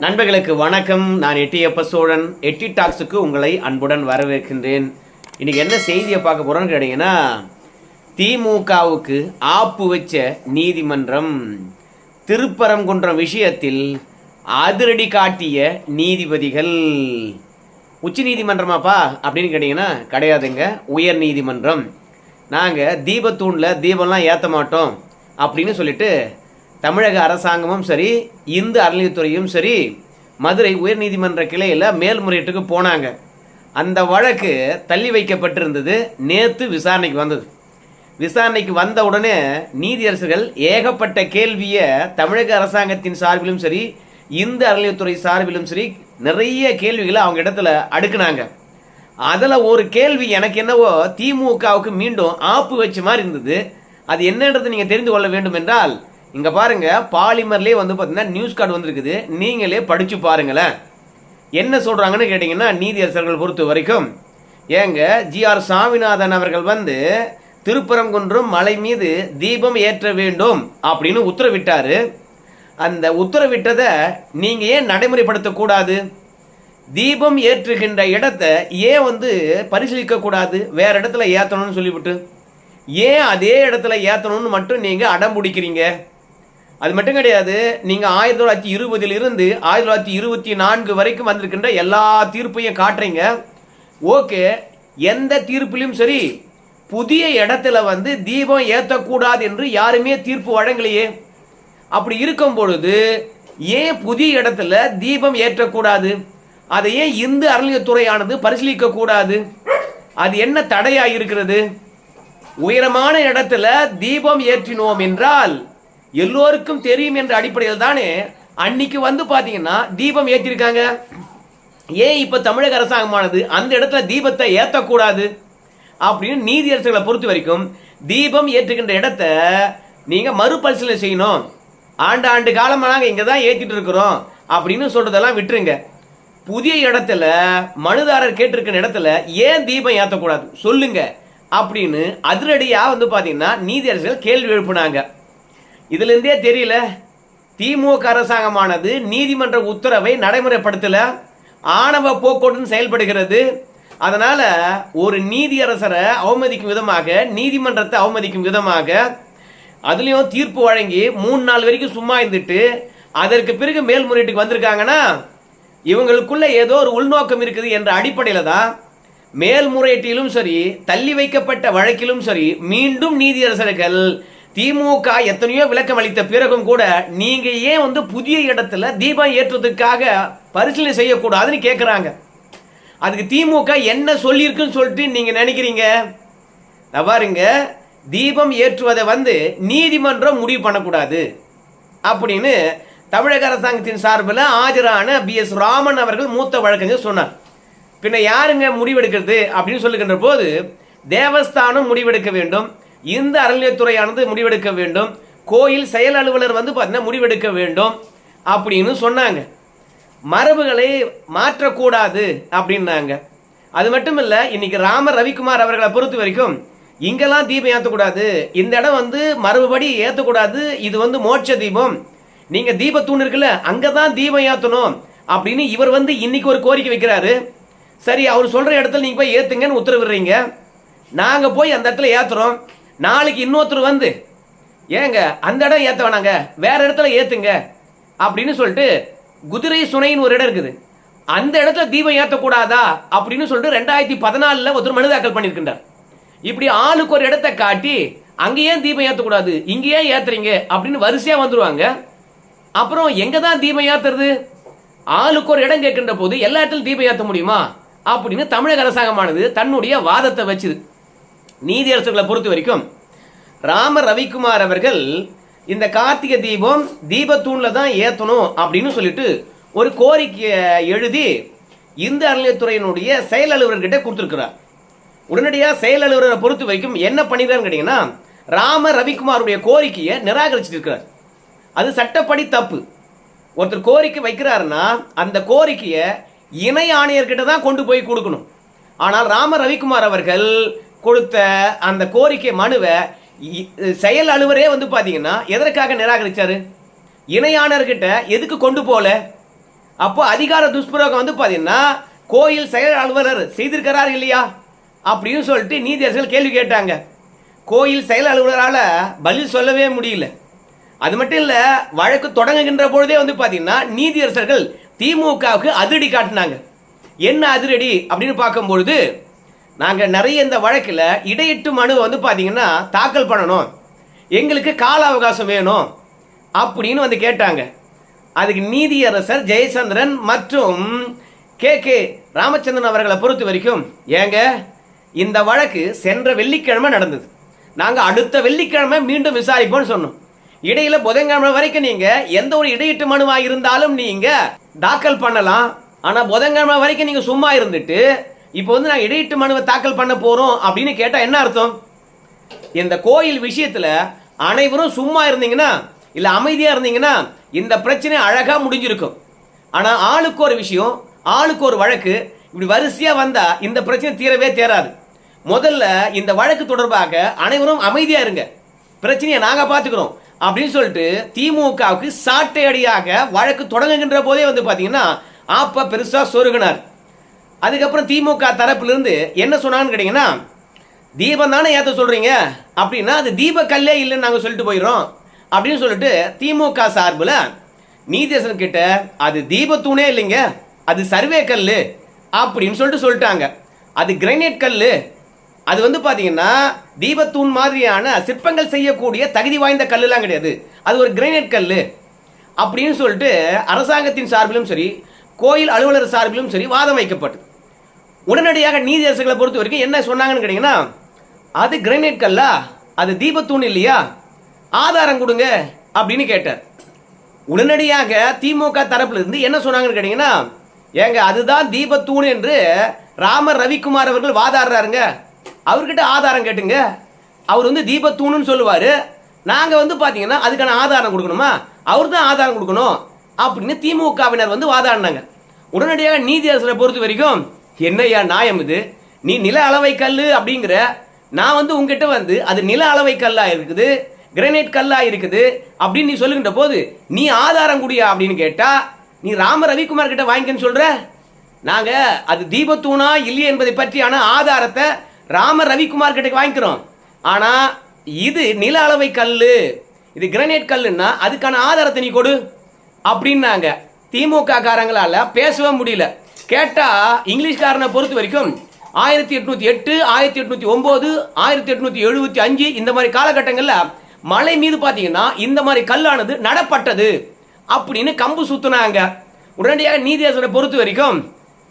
நண்பர்களுக்கு வணக்கம். நான் எட்டியப்ப சோழன். எட்டி டாக்ஸுக்கு உங்களை அன்புடன் வரவேற்கின்றேன். இன்னைக்கு என்ன செய்தியை பார்க்க போறோம்னு கேட்டீங்கன்னா திமுகவுக்கு ஆப்பு வச்ச நீதிமன்றம் திருப்பரங்குன்றம் விஷயத்தில் அதிரடி காட்டிய நீதிபதிகள். உச்ச நீதிமன்றமாப்பா? அப்படின்னு கேட்டிங்கன்னா கிடையாதுங்க. உயர் நீதிமன்றம். நாங்கள் தீபத்தூணில் தீபம்லாம் ஏற்ற மாட்டோம் அப்படின்னு சொல்லிட்டு தமிழக அரசாங்கமும் சரி இந்து அறநிலையத்துறையும் சரி மதுரை உயர்நீதிமன்ற கிளையில் மேல்முறையீட்டுக்கு போனாங்க. அந்த வழக்கு தள்ளி வைக்கப்பட்டிருந்தது. நேற்று விசாரணைக்கு வந்தது. விசாரணைக்கு வந்த உடனே நீதியரசர்கள் ஏகப்பட்ட கேள்வியை தமிழக அரசாங்கத்தின் சார்பிலும் சரி இந்து அறநிலையத்துறை சார்பிலும் சரி நிறைய கேள்விகளை அவங்க இடத்துல அடுக்குனாங்க. அதில் ஒரு கேள்வி எனக்கு என்னவோ திமுகவுக்கு மீண்டும் ஆப்பு வச்ச மாதிரி இருந்தது. அது என்னன்றது நீங்கள் தெரிந்து கொள்ள வேண்டும் என்றால் இங்கே பாருங்க பாலிமர்லேயே வந்து பார்த்தீங்கன்னா நியூஸ் கார்டு வந்திருக்குது. நீங்களே படித்து பாருங்களேன். என்ன சொல்கிறாங்கன்னு கேட்டிங்கன்னா நீதியரசர்கள் பொறுத்த வரைக்கும் ஏங்க ஜிஆர் சாமிநாதன் அவர்கள் வந்து திருப்பரங்குன்றம் மலை மீது தீபம் ஏற்ற வேண்டும் அப்படின்னு உத்தரவிட்டார். அந்த உத்தரவிட்டதை நீங்கள் ஏன் நடைமுறைப்படுத்தக்கூடாது தீபம் ஏற்றுகின்ற இடத்த ஏன் வந்து பரிசீலிக்கக்கூடாது வேறு இடத்துல ஏற்றணும்னு சொல்லிவிட்டு ஏன் அதே இடத்துல ஏற்றணும்னு மட்டும் நீங்கள் அடம் பிடிக்கிறீங்க? அது மட்டும் கிடையாது நீங்கள் ஆயிரத்தி தொள்ளாயிரத்தி இருபதிலிருந்து ஆயிரத்தி தொள்ளாயிரத்தி இருபத்தி நான்கு வரைக்கும் வந்திருக்கின்ற எல்லா தீர்ப்பையும் காட்டுறீங்க. ஓகே எந்த தீர்ப்பிலும் சரி புதிய இடத்துல வந்து தீபம் ஏற்றக்கூடாது என்று யாருமே தீர்ப்பு வழங்கலையே. அப்படி இருக்கும் பொழுது ஏன் புதிய இடத்துல தீபம் ஏற்றக்கூடாது? அதை ஏன் இந்து அறநிலையத்துறையானது பரிசீலிக்க கூடாது அது என்ன தடையாக இருக்கிறது? உயரமான இடத்துல தீபம் ஏற்றினோம் என்றால் எல்லோருக்கும் தெரியும் என்ற அடிப்படையில் தானே அன்னைக்கு வந்து பார்த்தீங்கன்னா தீபம் ஏற்றிருக்காங்க ஏன் இப்போ தமிழக அரசாங்கமானது அந்த இடத்துல தீபத்தை ஏற்றக்கூடாது அப்படின்னு நீதியரசர்களை பொறுத்த வரைக்கும் தீபம் ஏற்றுகின்ற இடத்த நீங்கள் மறுபரிசீலனை செய்யணும். ஆண்டு ஆண்டு காலமாக நாங்கள் இங்கே தான் ஏற்றிட்டு இருக்கிறோம் அப்படின்னு சொல்கிறதெல்லாம் விட்டுருங்க. புதிய இடத்துல மனுதாரர் கேட்டிருக்கிற இடத்துல ஏன் தீபம் ஏற்றக்கூடாது சொல்லுங்க. அப்படின்னு அதிரடியாக வந்து பார்த்தீங்கன்னா நீதியரசர்கள் கேள்வி எழுப்புனாங்க. இதுலேருந்தே தெரியல. திமுக அரசாங்கமானது நீதிமன்ற உத்தரவை நடைமுறைப்படுத்தல. ஆணவ போக்கோட்டுன்னு செயல்படுகிறது. அதனால ஒரு நீதியரசரை அவமதிக்கும் விதமாக நீதிமன்றத்தை அவமதிக்கும் விதமாக அதுலேயும் தீர்ப்பு வழங்கி மூணு நாள் வரைக்கும் சும்மா இருந்துட்டு அதற்கு பிறகு மேல்முறையீட்டுக்கு வந்திருக்காங்கன்னா இவங்களுக்குள்ள ஏதோ ஒரு உள்நோக்கம் இருக்குது என்ற அடிப்படையில் தான் மேல்முறையீட்டிலும் சரி தள்ளி வைக்கப்பட்ட வழக்கிலும் சரி மீண்டும் நீதியரசர்கள் திமுக எத்தனையோ விளக்கம் அளித்த பிறகும் கூட நீங்க ஏன் வந்து புதிய இடத்துல தீபம் ஏற்றுவதற்காக பரிசீலனை செய்யக்கூடாதுன்னு கேட்குறாங்க அதுக்கு திமுக என்ன சொல்லியிருக்குன்னு சொல்லிட்டு நீங்க நினைக்கிறீங்க? நான் பாருங்க தீபம் ஏற்றுவதை வந்து நீதிமன்றம் முடிவு பண்ணக்கூடாது. அப்படின்னு தமிழக அரசாங்கத்தின் சார்பில் ஆஜரான பி எஸ் ராமன் அவர்கள் மூத்த வழக்கறிஞர் சொன்னார். பின்ன யாருங்க முடிவெடுக்கிறது அப்படின்னு சொல்லுகின்ற போது தேவஸ்தானம் முடிவெடுக்க வேண்டும். இந்த அறநிலையத்துறையானது முடிவெடுக்க வேண்டும். கோயில் செயல் அலுவலர் வந்து பார்த்தீங்கன்னா முடிவெடுக்க வேண்டும் அப்படின்னு சொன்னாங்க. மரபுகளை மாற்றக்கூடாது அப்படின்னாங்க. அது மட்டும் இல்லை இன்னைக்கு ராம ரவிக்குமார் அவர்களை பொறுத்த வரைக்கும் இங்கெல்லாம் தீபம் ஏற்றக்கூடாது இந்த இடம் வந்து மரபுபடி ஏற்றக்கூடாது இது வந்து மோட்ச தீபம். நீங்கள் தீபத்தூண் இருக்குல்ல அங்கதான் தீபம் ஏற்றணும் அப்படின்னு இவர் வந்து இன்னைக்கு ஒரு கோரிக்கை வைக்கிறாரு. சரி அவர் சொல்கிற இடத்துல நீங்கள் போய் ஏற்றுங்கன்னு உத்தரவிடுறீங்க. நாங்கள் போய் அந்த இடத்துல ஏற்றுறோம் நாளைக்கு இன்னொருத்தர் வந்து ஏங்க அந்த இடம் ஏற்ற வேணாங்க வேற இடத்துல ஏற்றுங்க அப்படின்னு சொல்லிட்டு குதிரை சுனைன்னு ஒரு இடம் இருக்குது. அந்த இடத்துல தீபம் ஏற்றக்கூடாதா அப்படின்னு சொல்லிட்டு ரெண்டாயிரத்தி பதினாலில் ஒருத்தர் மனு தாக்கல் பண்ணியிருக்கின்றார். இப்படி ஆளுக்கு ஒரு இடத்த காட்டி அங்கே ஏன் தீபம் ஏற்றக்கூடாது இங்கே ஏன் ஏற்றுறீங்க அப்படின்னு வரிசையாக வந்துடுவாங்க அப்புறம் எங்கே தான் தீபம் ஏற்றுறது ஆளுக்கு ஒரு இடம் கேட்கின்ற போது எல்லா இடத்துலையும் தீபம் ஏற்ற முடியுமா? அப்படின்னு தமிழக அரசாங்கமானது தன்னுடைய வாதத்தை வச்சுது. நீதியரசர்களை பொறுத்த வரைக்கும் ராம ரவிக்குமார் அவர்கள் இந்த கார்த்திகை தீபம் தீபத்தூணில் தான் ஏற்றணும் அப்படின்னு சொல்லிட்டு ஒரு கோரிக்கையை எழுதி இந்து அறநிலையத்துறையினுடைய செயல் அலுவலர்கிட்ட கொடுத்துருக்கிறார். உடனடியாக செயல் அலுவலரை பொறுத்த வரைக்கும் என்ன பண்ணிடுறான்னு கேட்டிங்கன்னா ராம ரவிக்குமாருடைய கோரிக்கையை நிராகரிச்சிட்டு இருக்கிறார் அது சட்டப்படி தப்பு. ஒருத்தர் கோரிக்கை வைக்கிறாருன்னா அந்த கோரிக்கையை இணை ஆணையர்கிட்ட தான் கொண்டு போய் கொடுக்கணும். ஆனால் ராம ரவிக்குமார் அவர்கள் கொடுத்த அந்த கோரிக்கை மனுவை செயல் அலுவரே வந்து பார்த்தீங்கன்னா எதற்காக நிராகரித்தார் இணையானர்கிட்ட எதுக்கு கொண்டு போகல அப்போ அதிகார துஷ்பிரோகம் வந்து பார்த்தீங்கன்னா கோயில் செயல் அலுவலர் செய்திருக்கிறார் இல்லையா? அப்படின்னு சொல்லிட்டு நீதியரசர்கள் கேள்வி கேட்டாங்க. கோயில் செயல் அலுவலரால் பதில் சொல்லவே முடியல. அது மட்டும் இல்லை வழக்கு தொடங்குகின்ற பொழுதே வந்து பார்த்தீங்கன்னா நீதியரசர்கள் திமுகவுக்கு அதிரடி காட்டினாங்க. என்ன அதிரடி அப்படின்னு பார்க்கும்பொழுது நாங்கள் நிறைய இந்த வழக்கில் இடையிட்டு மனு வந்து பார்த்தீங்கன்னா தாக்கல் பண்ணணும். எங்களுக்கு கால அவகாசம் வேணும் அப்படின்னு வந்து கேட்டாங்க. அதுக்கு நீதியரசர் ஜெயச்சந்திரன் மற்றும் கே கே ராமச்சந்திரன் அவர்களை பொறுத்த வரைக்கும் ஏங்க இந்த வழக்கு சென்ற வெள்ளிக்கிழமை நடந்தது. நாங்கள் அடுத்த வெள்ளிக்கிழமை மீண்டும் விசாரிப்போம்னு சொன்னோம். இடையில புதன்கிழமை வரைக்கும் நீங்க எந்த ஒரு இடையிட்டு மனுவாக இருந்தாலும் நீங்க தாக்கல் பண்ணலாம். ஆனால் புதன்கிழமை வரைக்கும் நீங்க சும்மா இருந்துட்டு இப்போ வந்து நான் இடையிட்டு மனுவை தாக்கல் பண்ண போறோம் அப்படின்னு கேட்டா என்ன அர்த்தம்? இந்த கோயில் விஷயத்துல அனைவரும் சும்மா இருந்தீங்கன்னா இல்ல அமைதியா இருந்தீங்கன்னா இந்த பிரச்சனை அழகா முடிஞ்சிருக்கும். ஆனா ஆளுக்கு ஒரு விஷயம் ஆளுக்கு ஒரு வழக்கு இப்படி வரிசையா வந்தா இந்த பிரச்சனை தீரவே தேராது. முதல்ல இந்த வழக்கு தொடர்பாக அனைவரும் அமைதியா இருங்க. பிரச்சனையை நாங்க பாத்துக்கிறோம். அப்படின்னு சொல்லிட்டு திமுகவுக்கு சாட்டை அடியாக வழக்கு தொடங்குகின்ற போதே வந்து பாத்தீங்கன்னா ஆப்ப பெருசா சொருகினார். அதுக்கப்புறம் திமுக தரப்பிலிருந்து என்ன சொன்னான்னு கேட்டீங்கன்னா தீபம் தானே ஏற்ற சொல்கிறீங்க அப்படின்னா அது தீப கல்லே இல்லைன்னு நாங்கள் சொல்லிட்டு போயிடுறோம். அப்படின்னு சொல்லிட்டு திமுக சார்பில் நீதேசன் கிட்ட அது தீபத்தூணே இல்லைங்க. அது சர்வே கல் அப்படின்னு சொல்லிட்டு சொல்லிட்டாங்க. அது கிரைனேட் கல் அது வந்து பார்த்தீங்கன்னா தீபத்தூண் மாதிரியான சிற்பங்கள் செய்யக்கூடிய தகுதி வாய்ந்த கல்லுலாம் கிடையாது. அது ஒரு கிரைனேட் கல் அப்படின்னு சொல்லிட்டு அரசாங்கத்தின் சார்பிலும் சரி கோயில் அலுவலர் சார்பிலும் சரி வாதம் வைக்கப்பட்டது. உடனடியாக நீதியரசர்களை பொறுத்த வரைக்கும் என்ன சொன்னாங்கன்னு கேட்டீங்கன்னா அது கிரைனைட் கல்லா? அது தீபத்தூண் இல்லையா? ஆதாரம் கொடுங்க அப்படின்னு கேட்டார். உடனடியாக திமுக தரப்புல இருந்து என்ன சொன்னாங்கன்னு கேட்டீங்கன்னா ஏங்க அதுதான் தீபத்தூண் என்று ராமர் ரவிக்குமார் அவர்கள் வாதாடுறாருங்க. அவர்கிட்ட ஆதாரம் கேட்டுங்க. அவர் வந்து தீபத்தூணுன்னு சொல்லுவார். நாங்கள் வந்து பார்த்தீங்கன்னா அதுக்கான ஆதாரம் கொடுக்கணுமா? அவர் தான் ஆதாரம் கொடுக்கணும் அப்படின்னு திமுகவினர் வந்து வாதாடினாங்க. உடனடியாக நீதியரசரை பொறுத்த வரைக்கும் என்னய்யா நியாயம் இது? நீ நில அளவை கல் அப்படிங்கிற நான் வந்து உங்ககிட்ட வந்து அது நில அளவை கல்லா இருக்குது கிரனைட் கல்லா இருக்குது அப்படின்னு நீ சொல்லுகின்ற போது நீ ஆதாரம் குடியா அப்படின்னு கேட்டா நீ ராம ரவிக்குமார் கிட்ட வாங்கிக்கன்னு சொல்ற? நாங்க அது தீபத்தூணா இல்லையே என்பதை பற்றியான ஆதாரத்தை ராம ரவிக்குமார் கிட்ட வாங்கிக்கிறோம். ஆனா இது நில அளவை கல் இது கிரனைட் கல்லுன்னா அதுக்கான ஆதாரத்தை நீ கொடு. அப்படின்னாங்க. திமுக காரங்களால பேசவே முடியல. கேட்டா இங்கிலீஷ்காரனை பொறுத்த வரைக்கும் ஆயிரத்தி எட்நூத்தி எட்டு ஆயிரத்தி எட்நூத்தி ஒன்பது ஆயிரத்தி எட்நூத்தி எழுபத்தி அஞ்சு இந்த மாதிரி காலகட்டங்களில் மலை மீது பாத்தீங்கன்னா இந்த மாதிரி கல்லானது நடப்பட்டது அப்படின்னு கம்பு சுத்துனாங்க. உடனடியாக நீதியரசரை பொறுத்த வரைக்கும்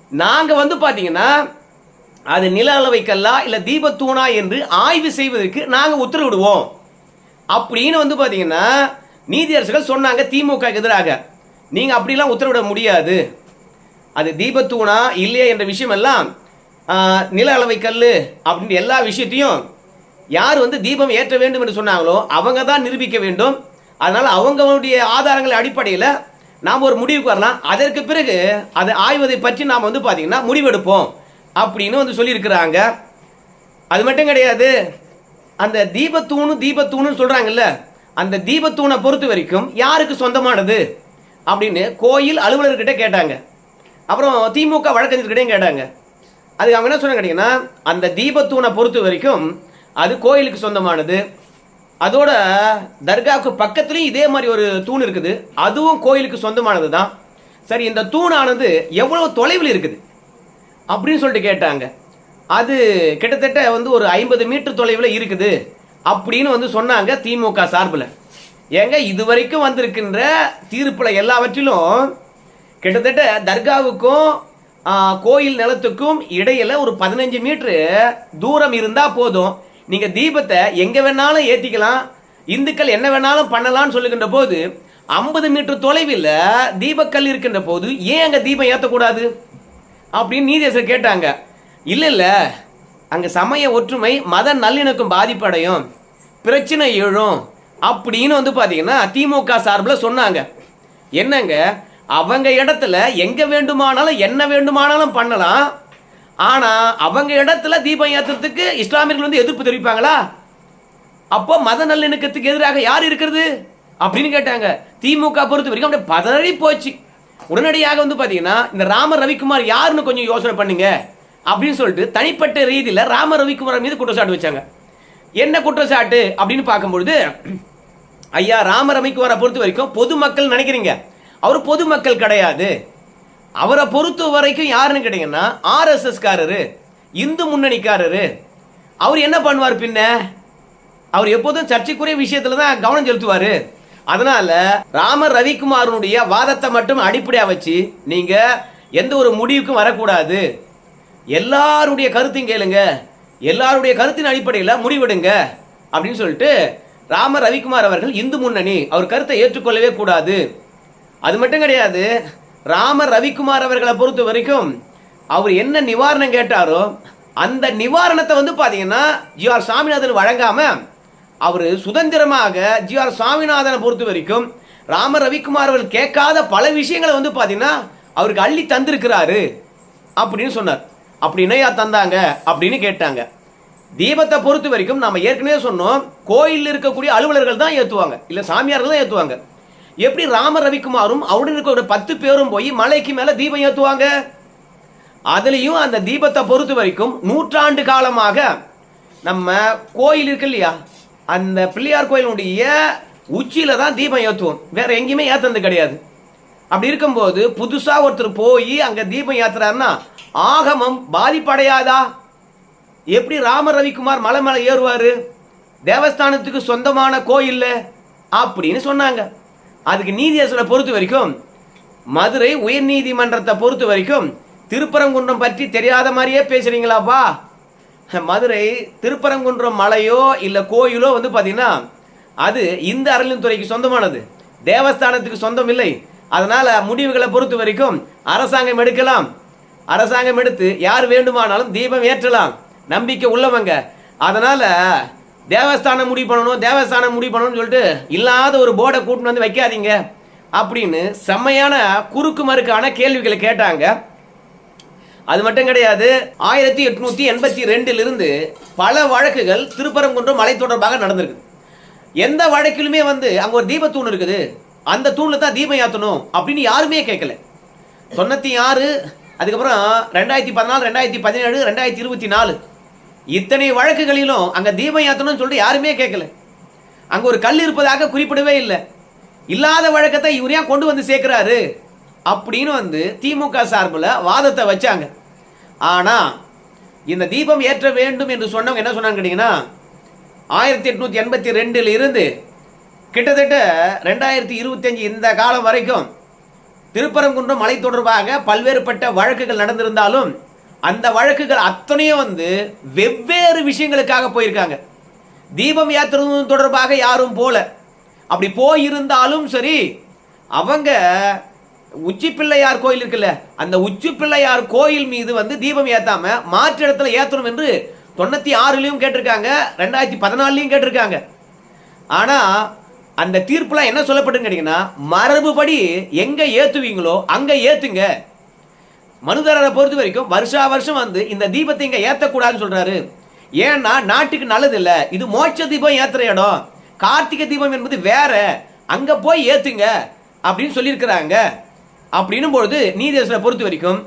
நாங்க வந்து பாத்தீங்கன்னா அது நில அளவை கல்லா இல்ல தீபத்தூணா என்று ஆய்வு செய்வதற்கு நாங்க உத்தரவிடுவோம். அப்படின்னு வந்து பாத்தீங்கன்னா நீதியரசர்கள் சொன்னாங்க திமுக எதிராக. நீங்க அப்படிலாம் உத்தரவிட முடியாது. அது தீபத்தூணா இல்லையா என்ற விஷயம் எல்லாம் நில அளவை கல் அப்படின்ற எல்லா விஷயத்தையும் யார் வந்து தீபம் ஏற்ற வேண்டும் என்று சொன்னாங்களோ அவங்க தான் நிரூபிக்க வேண்டும். அதனால் அவங்களுடைய ஆதாரங்கள் அடிப்படையில் நாம் ஒரு முடிவுக்கு வரலாம். அதற்கு பிறகு அதை ஆய்வதை பற்றி நாம் வந்து பார்த்திங்கன்னா முடிவெடுப்போம் அப்படின்னு வந்து சொல்லியிருக்கிறாங்க. அது மட்டும் கிடையாது அந்த தீபத்தூணு தீபத்தூணுன்னு சொல்கிறாங்கல்ல அந்த தீபத்தூணை பொறுத்த வரைக்கும் யாருக்கு சொந்தமானது அப்படின்னு கோயில் அலுவலர்கிட்ட கேட்டாங்க. அப்புறம் திமுக வழக்கறிஞர்கிட்டையும் கேட்டாங்க. அதுக்கு அவங்க என்ன சொன்னாங்க கேட்டிங்கன்னா அந்த தீபத்தூனை பொறுத்த வரைக்கும் அது கோயிலுக்கு சொந்தமானது. அதோட தர்காவுக்கு பக்கத்துலேயும் இதே மாதிரி ஒரு தூண் இருக்குது. அதுவும் கோயிலுக்கு சொந்தமானது தான் சரி இந்த தூணானது எவ்வளவு தொலைவில் இருக்குது? அப்படின்னு சொல்லிட்டு கேட்டாங்க. அது கிட்டத்தட்ட வந்து ஒரு ஐம்பது மீட்டர் தொலைவில் இருக்குது அப்படின்னு வந்து சொன்னாங்க திமுக சார்பில். ஏங்க இது வரைக்கும் வந்திருக்கின்ற தீர்ப்பில் எல்லாவற்றிலும் கிட்டத்தட்ட தர்காவுக்கும் கோயில் நிலத்துக்கும் இடையில ஒரு பதினஞ்சு மீட்ரு தூரம் இருந்தா போதும். நீங்க தீபத்தை எங்க வேணாலும் ஏத்திக்கலாம். இந்துக்கள் என்ன வேணாலும் பண்ணலாம்னு சொல்லுகின்ற போது ஐம்பது மீட்டர் தொலைவில் தீபக்கல் இருக்கின்ற போது ஏன் அங்கே தீபம் ஏற்றக்கூடாது அப்படின்னு நீதியரசர் கேட்டாங்க. இல்லை இல்லை. அங்கே சமய ஒற்றுமை மத நல்லிணக்கம் பாதிப்படையும். பிரச்சனை எழும். அப்படின்னு வந்து பார்த்தீங்கன்னா திமுக சார்பில் சொன்னாங்க. என்னங்க? அவங்க இடத்துல எங்க வேண்டுமானாலும் என்ன வேண்டுமானாலும் பண்ணலாம். ஆனா அவங்க இடத்துல தீபம் ஏற்றுறதுக்கு இஸ்லாமியர்கள் வந்து எதிர்ப்பு தெரிவிப்பாங்களா? அப்போ மத நல்லிணக்கத்துக்கு எதிராக யார் இருக்கிறது? அப்படின்னு கேட்டாங்க. திமுக பொறுத்த வரைக்கும் அப்படியே பதறி போச்சு. உடனடியாக வந்து பார்த்தீங்கன்னா இந்த ராம ரவிக்குமார் யாருன்னு கொஞ்சம் யோசனை பண்ணுங்க. அப்படின்னு சொல்லிட்டு தனிப்பட்ட ரீதியில் ராம ரவிக்குமார் மீது குற்றச்சாட்டு வச்சாங்க. என்ன குற்றச்சாட்டு அப்படின்னு பார்க்கும்பொழுது ஐயா ராம ரவிக்குமாரை பொறுத்த வரைக்கும் பொதுமக்கள் நினைக்கிறீங்க. அவர் பொதுமக்கள் கிடையாது. அவரை பொறுத்த வரைக்கும் யாருன்னு கேட்டீங்கன்னா ஆர்எஸ்எஸ் காரரு இந்து முன்னணிக்காரரு. அவர் என்ன பண்ணுவார் பின்ன? அவர் எப்போதும் சர்ச்சைக்குரிய விஷயத்துல தான் கவனம் செலுத்துவார். அதனால ராமர் ரவிக்குமாரனுடைய வாதத்தை மட்டும் அடிப்படையாக வச்சு நீங்க எந்த ஒரு முடிவுக்கும் வரக்கூடாது. எல்லாருடைய கருத்தையும் கேளுங்க. எல்லாருடைய கருத்தின் அடிப்படையில் முடிவெடுங்க அப்படின்னு சொல்லிட்டு ராம ரவிக்குமார் அவர்கள் இந்து முன்னணி அவர் கருத்தை ஏற்றுக்கொள்ளவே கூடாது. அது மட்டும் கிடையாது ராம ரவிக்குமார் அவர்களை பொறுத்த வரைக்கும் அவர் என்ன நிவாரணம் கேட்டாரோ அந்த நிவாரணத்தை வந்து பார்த்தீங்கன்னா ஜி ஆர் சாமிநாதன் வழங்காம அவர் சுதந்திரமாக ஜி ஆர் சாமிநாதனை பொறுத்த வரைக்கும் ராம ரவிக்குமார் அவர்கள் கேட்காத பல விஷயங்களை வந்து பார்த்தீங்கன்னா அவருக்கு அள்ளி தந்திருக்கிறாரு அப்படின்னு சொன்னார். அப்படி என்னையா தந்தாங்க அப்படின்னு கேட்டாங்க. தீபத்தை பொறுத்த வரைக்கும் நம்ம ஏற்கனவே சொன்னோம் கோயிலில் இருக்கக்கூடிய அலுவலர்கள் தான் ஏற்றுவாங்க இல்லை சாமியார்கள் தான் ஏற்றுவாங்க எப்படி ராம ரவிக்குமாரும் அவருடன் இருக்கக்கூடிய பத்து பேரும் போய் மலைக்கு மேலே தீபம் ஏற்றுவாங்க அதுலேயும் அந்த தீபத்தை பொறுத்த வரைக்கும் நூற்றாண்டு காலமாக நம்ம கோயில் இருக்கு இல்லையா? அந்த பிள்ளையார் கோயிலுடைய உச்சியில தான் தீபம் ஏற்றுவோம் வேற எங்கேயுமே ஏற்றுனது கிடையாது. அப்படி இருக்கும்போது புதுசாக ஒருத்தர் போய் அங்கே தீபம் ஏற்றுறாருன்னா ஆகமம் பாதிப்படையாதா? எப்படி ராம ரவிக்குமார் மலை மேலே ஏறுவார்? தேவஸ்தானத்துக்கு சொந்தமான கோயில்ல? அப்படின்னு சொன்னாங்க. அதுக்கு நீதியரசரை பொறுத்த வரைக்கும் மதுரை உயர்நீதிமன்றத்தை பொறுத்த வரைக்கும் திருப்பரங்குன்றம் பற்றி தெரியாத மாதிரியே பேசுறீங்களாப்பா மதுரை திருப்பரங்குன்றம் மலையோ இல்லை கோயிலோ வந்து பார்த்தீங்கன்னா அது இந்த அறநிலைத்துறைக்கு சொந்தமானது. தேவஸ்தானத்துக்கு சொந்தம் இல்லை. அதனால் முடிவுகளை பொறுத்த வரைக்கும் அரசாங்கம் எடுக்கலாம். அரசாங்கம் எடுத்து யார் வேண்டுமானாலும் தீபம் ஏற்றலாம். நம்பிக்கை உள்ளவங்க. அதனால் தேவஸ்தானம் முடிவு பண்ணணும் தேவஸ்தானம் முடிவு பண்ணணும்னு சொல்லிட்டு இல்லாத ஒரு போர்டை கூட்டின்னு வந்து வைக்காதீங்க அப்படின்னு செம்மையான குறுக்கு மறுக்கான கேள்விகளை கேட்டாங்க. அது மட்டும் கிடையாது ஆயிரத்தி எட்நூத்தி எண்பத்தி ரெண்டிலிருந்து பல வழக்குகள் திருப்பரங்குன்றம் மலை தொடர்பாக நடந்திருக்கு எந்த வழக்கிலுமே வந்து அங்க ஒரு தீபத்தூண் இருக்குது. அந்த தூணில் தான் தீபம் ஏற்றணும் அப்படின்னு யாருமே கேட்கல. தொண்ணூத்தி ஆறு அதுக்கப்புறம் ரெண்டாயிரத்தி பதினாலு ரெண்டாயிரத்தி பதினேழு ரெண்டாயிரத்தி இருபத்தி நாலு. இத்தனை வழக்குகளிலும் அங்கே தீபம் ஏற்றணும்னு சொல்லிட்டு யாருமே கேட்கல அங்கே ஒரு கல் இருப்பதாக குறிப்பிடவே இல்லை. இல்லாத வழக்கத்தை இவரையா கொண்டு வந்து சேர்க்குறாரு? அப்படின்னு வந்து திமுக சார்பில் வாதத்தை வச்சாங்க. ஆனால் இந்த தீபம் ஏற்ற வேண்டும் என்று சொன்னவங்க என்ன சொன்னாங்க கேட்டிங்கன்னா ஆயிரத்தி எட்நூற்றி எண்பத்தி ரெண்டில் இருந்து கிட்டத்தட்ட ரெண்டாயிரத்தி இருபத்தஞ்சு இந்த காலம் வரைக்கும் திருப்பரங்குன்றம் மலை தொடர்பாக பல்வேறுபட்ட வழக்குகள் நடந்திருந்தாலும் அந்த வழக்குகள் அத்தனையும் வந்து வெவ்வேறு விஷயங்களுக்காக போயிருக்காங்க. தீபம் ஏற்றுறது தொடர்பாக யாரும் போல. அப்படி போயிருந்தாலும் சரி அவங்க உச்சி பிள்ளையார் கோயில் இருக்குல்ல அந்த உச்சி பிள்ளையார் கோயில் மீது வந்து தீபம் ஏத்தாம மாற்று இடத்துல ஏத்தணும் என்று தொண்ணூத்தி ஆறுலயும் கேட்டிருக்காங்க ரெண்டாயிரத்தி பதினாலையும் கேட்டிருக்காங்க. ஆனா அந்த தீர்ப்புலாம் என்ன சொல்லப்பட்டுன்னு கேட்டீங்கன்னா மரபுபடி எங்க ஏத்துவீங்களோ அங்க ஏத்துங்க. மனுதரரை பொறுத்த வரைக்கும் வருஷா வருஷம் வந்து இந்த தீபத்தை இங்கே ஏற்றக்கூடாதுன்னு சொல்கிறாரு ஏன்னா நாட்டுக்கு நல்லது இல்லை இது மோட்ச தீபம் ஏற்றுற இடம். கார்த்திகை தீபம் என்பது வேற. அங்கே போய் ஏற்றுங்க அப்படின்னு சொல்லியிருக்கிறாங்க. அப்படின்னும் பொழுது நீதேசனை பொறுத்த வரைக்கும்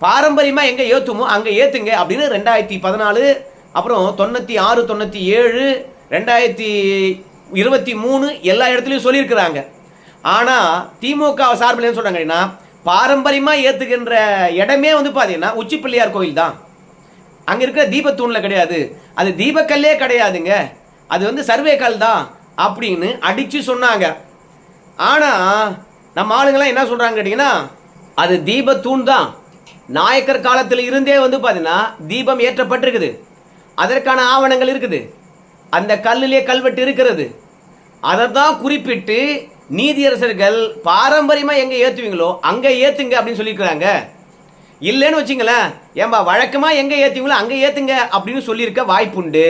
பாரம்பரியமாக எங்கே ஏற்றுமோ அங்கே ஏற்றுங்க அப்படின்னு ரெண்டாயிரத்தி பதினாலு அப்புறம் தொண்ணூற்றி ஆறு தொண்ணூற்றி ஏழு ரெண்டாயிரத்தி இருபத்தி மூணு எல்லா இடத்துலையும் சொல்லியிருக்கிறாங்க. ஆனால் திமுக சார்பில் என்ன சொல்கிறாங்கன்னா பாரம்பரியமாக ஏற்றுக்கின்ற இடமே வந்து பார்த்தீங்கன்னா உச்சி பிள்ளையார் கோயில் தான் அங்கே இருக்கிற தீபத்தூணில் கிடையாது. அது தீபக்கல்லே கிடையாதுங்க. அது வந்து சர்வே கல் தான் அப்படின்னு அடித்து சொன்னாங்க. ஆனால் நம்ம ஆளுங்கள்லாம் என்ன சொல்கிறாங்க கேட்டீங்கன்னா அது தீபத்தூண் தான் நாயக்கர் காலத்தில் இருந்தே வந்து பார்த்தீங்கன்னா தீபம் ஏற்றப்பட்டிருக்குது. அதற்கான ஆவணங்கள் இருக்குது. அந்த கல்லிலே கல்வெட்டு இருக்கிறது. அதை தான் குறிப்பிட்டு நீதியரசர்கள் பாரம்பரியமாக எங்கே ஏற்றுவீங்களோ அங்கே ஏற்றுங்க அப்படின்னு சொல்லியிருக்கிறாங்க. இல்லைன்னு வச்சுங்களேன் ஏன்பா வழக்கமாக எங்கே ஏற்றுவீங்களோ அங்கே ஏற்றுங்க அப்படின்னு சொல்லியிருக்க வாய்ப்புண்டு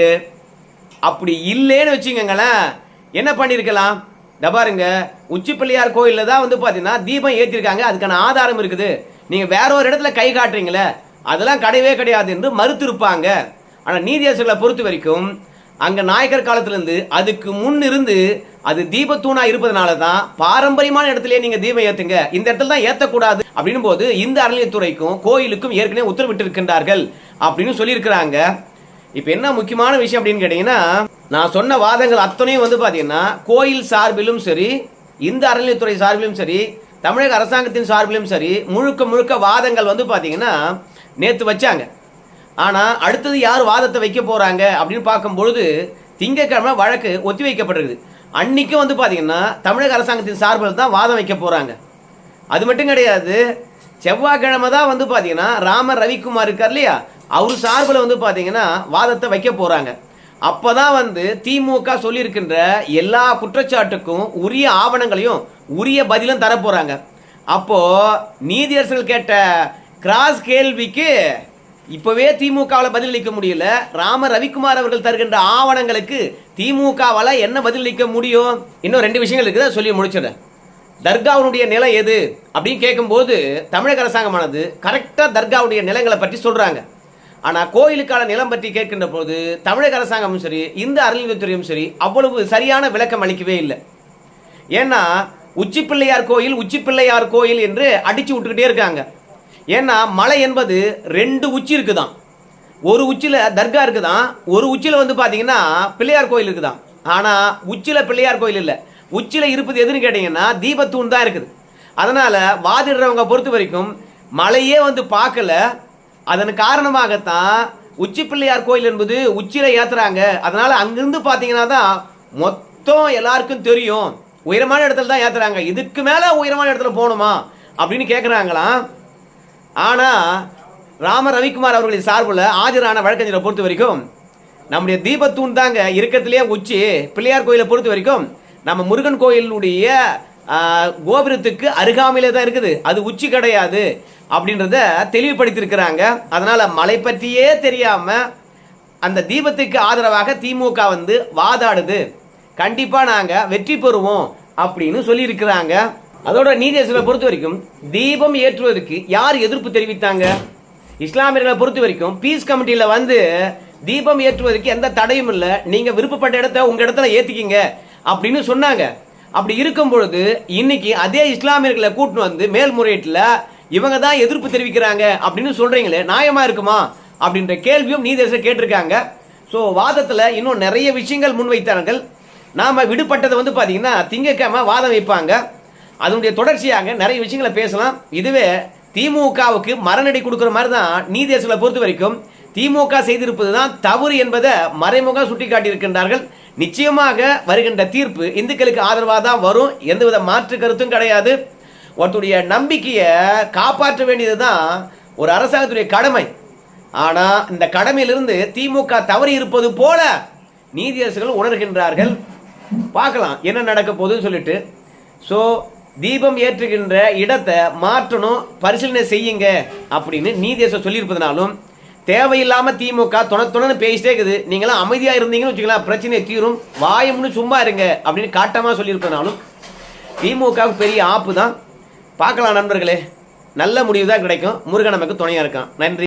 அப்படி இல்லைன்னு வச்சுக்கோங்களேன் என்ன பண்ணியிருக்கலாம்? இந்த பாருங்க உச்சிப்பிள்ளையார் கோயிலில் தான் வந்து பார்த்தீங்கன்னா தீபம் ஏற்றிருக்காங்க அதுக்கான ஆதாரம் இருக்குது. நீங்கள் வேற ஒரு இடத்துல கை காட்டுறீங்களே அதெல்லாம் கிடையவே கிடையாது என்று மறுத்திருப்பாங்க. ஆனால் நீதியரசர்களை பொறுத்த வரைக்கும் அங்கே நாயக்கர் காலத்திலேருந்து அதுக்கு முன் இருந்து அது தீபத்தூணா இருப்பதனால தான் பாரம்பரியமான இடத்துலயே நீங்க தீபம் ஏத்துங்க. இந்த இடத்துல தான் ஏத்தக்கூடாது. அப்படின்னும் போது இந்த அறநிலையத்துறைக்கும் கோயிலுக்கும் ஏற்கனவே உத்தரவிட்டு இருக்கின்றார்கள் அப்படின்னு சொல்லியிருக்கிறாங்க. இப்போ என்ன முக்கியமான விஷயம் அப்படின்னு கேட்டீங்கன்னா நான் சொன்ன வாதங்கள் அத்தனையும் வந்து பார்த்தீங்கன்னா கோயில் சார்பிலும் சரி இந்த அறநிலையத்துறை சார்பிலும் சரி தமிழக அரசாங்கத்தின் சார்பிலும் சரி முழுக்க முழுக்க வாதங்கள் வந்து பார்த்தீங்கன்னா நேற்று வச்சாங்க. ஆனால் அடுத்தது யார் வாதத்தை வைக்க போகிறாங்க அப்படின்னு பார்க்கும்பொழுது திங்கக்கிழமை வழக்கு ஒத்தி வைக்கப்பட்டிருக்குது அன்றைக்கும் வந்து பார்த்தீங்கன்னா தமிழக அரசாங்கத்தின் சார்பில் தான் வாதம் வைக்க போகிறாங்க அது மட்டும் கிடையாது செவ்வாய்க்கிழமை தான் வந்து பார்த்தீங்கன்னா ராமர் ரவிக்குமார் இருக்கார் இல்லையா? அவர் சார்பில் வந்து பார்த்தீங்கன்னா வாதத்தை வைக்க போகிறாங்க அப்போ தான் வந்து திமுக சொல்லியிருக்கின்ற எல்லா குற்றச்சாட்டுக்கும் உரிய ஆவணங்களையும் உரிய பதிலும் தர போகிறாங்க அப்போது நீதியரசர்கள் கேட்ட கிராஸ் கேள்விக்கு இப்போவே திமுகவில் பதிலளிக்க முடியல. ராம ரவிக்குமார் அவர்கள் தருகின்ற ஆவணங்களுக்கு திமுகவால் என்ன பதிலளிக்க முடியும்? இன்னும் ரெண்டு விஷயங்கள் இருக்குது? சொல்லி முடிச்சிடுறேன். தர்காவுடைய நிலை எது? அப்படின்னு கேட்கும்போது தமிழக அரசாங்கமானது கரெக்டாக தர்காவுடைய நிலங்களை பற்றி சொல்கிறாங்க ஆனால் கோயிலுக்கான நிலம் பற்றி கேட்கின்ற போது தமிழக அரசாங்கமும் சரி இந்த அறநிலையத்துறையும் சரி அவ்வளவு சரியான விளக்கம் அளிக்கவே இல்லை. ஏன்னா உச்சிப்பிள்ளையார் கோயில் உச்சிப்பிள்ளையார் கோயில் என்று அடிச்சு விட்டுக்கிட்டே இருக்காங்க. ஏன்னா மலை என்பது ரெண்டு உச்சி இருக்குதான். ஒரு உச்சியில் தர்கா இருக்குதான் ஒரு உச்சியில் வந்து பார்த்தீங்கன்னா பிள்ளையார் கோயில் இருக்குதான். ஆனால் உச்சியில் பிள்ளையார் கோயில் இல்லை. உச்சியில் இருப்பது எதுன்னு கேட்டிங்கன்னா தீபத்தூண் தான் இருக்குது. அதனால் வாதிடுறவங்க பொறுத்த வரைக்கும் மலையே வந்து பார்க்கல. அதன் காரணமாகத்தான் உச்சி பிள்ளையார் கோயில் என்பது உச்சியில் ஏற்றுறாங்க அதனால் அங்கேருந்து பார்த்தீங்கன்னா தான் மொத்தம் எல்லாருக்கும் தெரியும். உயரமான இடத்துல தான் ஏற்றுறாங்க இதுக்கு மேலே உயரமான இடத்துல போகணுமா? அப்படின்னு கேட்குறாங்களாம் ஆனால் ராம ரவிக்குமார் அவர்களின் சார்பில் ஆஜரான வழக்கறிஞரை பொறுத்த வரைக்கும் நம்முடைய தீபத்தூண் தாங்க இருக்கிறதுலேயே உச்சி பிள்ளையார் கோயிலை பொறுத்த வரைக்கும் நம்ம முருகன் கோயிலுடைய கோபுரத்துக்கு அருகாமையிலே தான் இருக்குது. அது உச்சி கிடையாது அப்படின்றத தெளிவுபடுத்தியிருக்கிறாங்க. அதனால் மலை பற்றியே தெரியாமல் அந்த தீபத்துக்கு ஆதரவாக திமுக வந்து வாதாடுது. கண்டிப்பாக நாங்கள் வெற்றி பெறுவோம் அப்படின்னு சொல்லியிருக்கிறாங்க. அதோட நீதியரசரை பொறுத்த வரைக்கும் தீபம் ஏற்றுவதற்கு யார் எதிர்ப்பு தெரிவித்தாங்க? இஸ்லாமியர்களை பொறுத்த வரைக்கும் பீஸ் கமிட்டியில் வந்து தீபம் ஏற்றுவதற்கு எந்த தடையும் இல்லை. நீங்கள் விருப்பப்பட்ட இடத்த உங்கள் இடத்துல ஏற்றிக்கிங்க அப்படின்னு சொன்னாங்க. அப்படி இருக்கும் பொழுது இன்னைக்கு அதே இஸ்லாமியர்களை கூட்டின்னு வந்து மேல்முறையீட்டில் இவங்க தான் எதிர்ப்பு தெரிவிக்கிறாங்க அப்படின்னு சொல்றீங்களே நியாயமா இருக்குமா? அப்படின்ற கேள்வியும் நீதியரசர் கேட்டிருக்காங்க. ஸோ வாதத்தில் இன்னும் நிறைய விஷயங்கள் முன்வைத்தார்கள். நாம் விடுபட்டதை வந்து பார்த்தீங்கன்னா திங்கக்கிழமை வாதம் வைப்பாங்க. அதனுடைய தொடர்ச்சியாக நிறைய விஷயங்களை பேசலாம். இதுவே திமுகவுக்கு மரணடி கொடுக்குற மாதிரி தான் நீதியரசர்களை பொறுத்த வரைக்கும் திமுக செய்திருப்பது தான் தவறு என்பதை மறைமுகம் சுட்டிக்காட்டியிருக்கின்றார்கள். நிச்சயமாக வருகின்ற தீர்ப்பு இந்துக்களுக்கு ஆதரவாக தான் வரும். எந்தவித மாற்று கருத்தும் கிடையாது. ஒருத்தருடைய நம்பிக்கையை காப்பாற்ற வேண்டியது தான் ஒரு அரசாங்கத்துடைய கடமை. ஆனால் இந்த கடமையிலிருந்து திமுக தவறி இருப்பது போல நீதியரசர்கள் உணர்கின்றார்கள். பார்க்கலாம் என்ன நடக்க போகுதுன்னு சொல்லிட்டு. ஸோ தீபம் ஏற்றுகின்ற இடத்தை மாற்றணும் பரிசீலனை செய்யுங்க அப்படின்னு நீதியரசர் சொல்லியிருப்பதனாலும் தேவையில்லாமல் திமுக துணை துணைன்னு பேசிட்டே இருக்குது. நீங்களாம் அமைதியாக இருந்தீங்கன்னு வச்சுக்கலாம் பிரச்சனையை தீரும். வாயம்னு சும்மா இருங்க அப்படின்னு காட்டமாக சொல்லியிருப்பதனாலும் திமுகவுக்கு பெரிய ஆப்பு தான். பார்க்கலாம் நண்பர்களே நல்ல முடிவு தான் கிடைக்கும். முருகன் நமக்கு துணையாக இருக்கான். நன்றி.